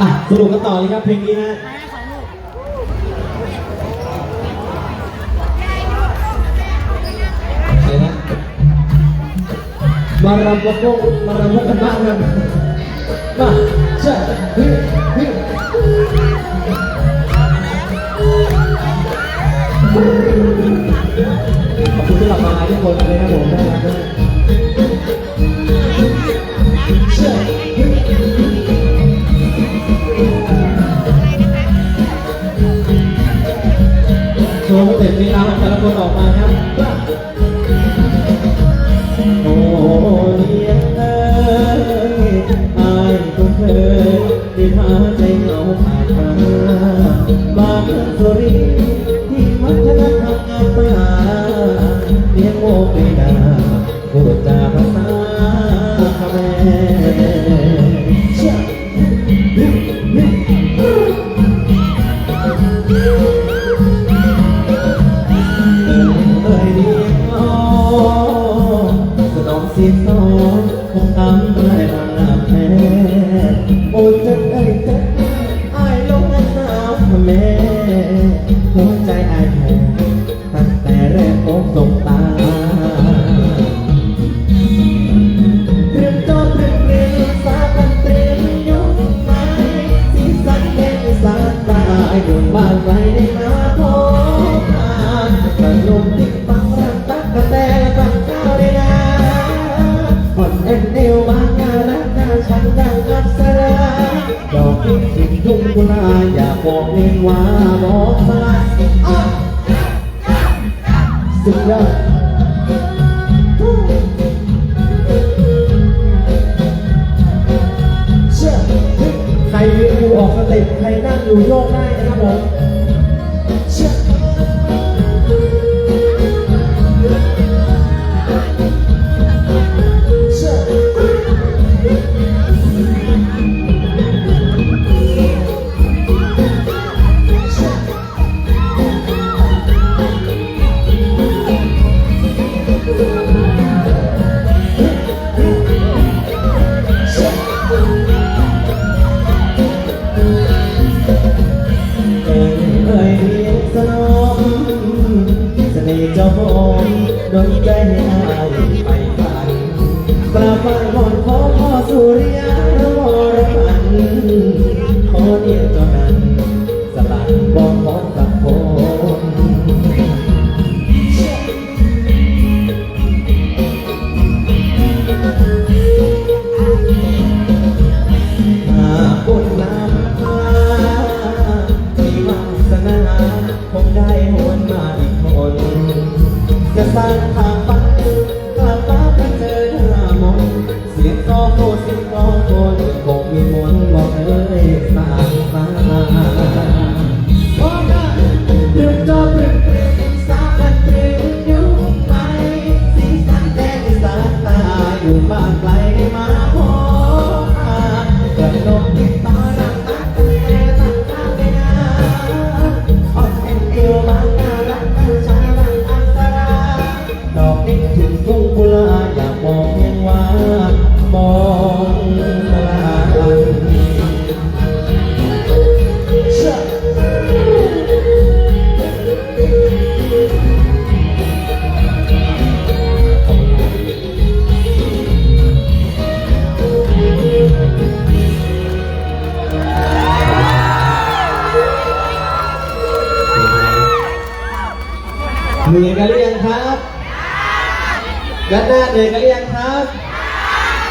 อะสรุปกันต่อเลยครับเพลงนี้ฮะอะไรนะมารำวะโก้มารำวะกันบ้างกันมาเช่ฮิฮิขอบคุณที่หลับมาทุกคนเลยครับผมได้ครับ โชว์เต็มลีลางแต่ละคนออกมาครับ โอ้เดียงเอ้ยอายก็เคยได้พาใจเหงาผ่านมาบางสุริที่มัธยธรรมงามตาเลี้ยงโมกไม่ได้พูดจา สนองสิสองคงตามได้บางนาแพ้โอ้จะได้เจ็บอายลงสาวแม่หัวใจอายแพ้ มสิงทุ่งกุลาอยากบอกเองว่าบอกมาสุดยอดเชื่อใครยืนอยู่ออกสเต็ปใครนั่งอยู่โยกได้นะครับผม โดนใจให้อายไปฝันกราบไหว้วอนขอพ่อสุริยะวรพันขอเดียวเท่านั้นสลัดบอกขอสักคนหากบุญนำพามีวาสนาคงได้หวนมาอีก คนจะสร้างทางฝันกลับมาเพื่อเจอหน้ามนเสียงกอโคเสียงกอโคนคงมีมนบอกเอ้ยสาสรรค์โอ้ได้ดือดจอเปลี่ ดถึงทุ่งกุลาอยากบอกเพียงว่ามองตาเชื่อเหนื่อยกันหรือยังครับ กันหน้าเหนื่อยกันหรือยังครับ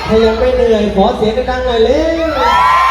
ถ้ายังไม่เหนื่อยขอเสียงดังๆหน่อยเร็ว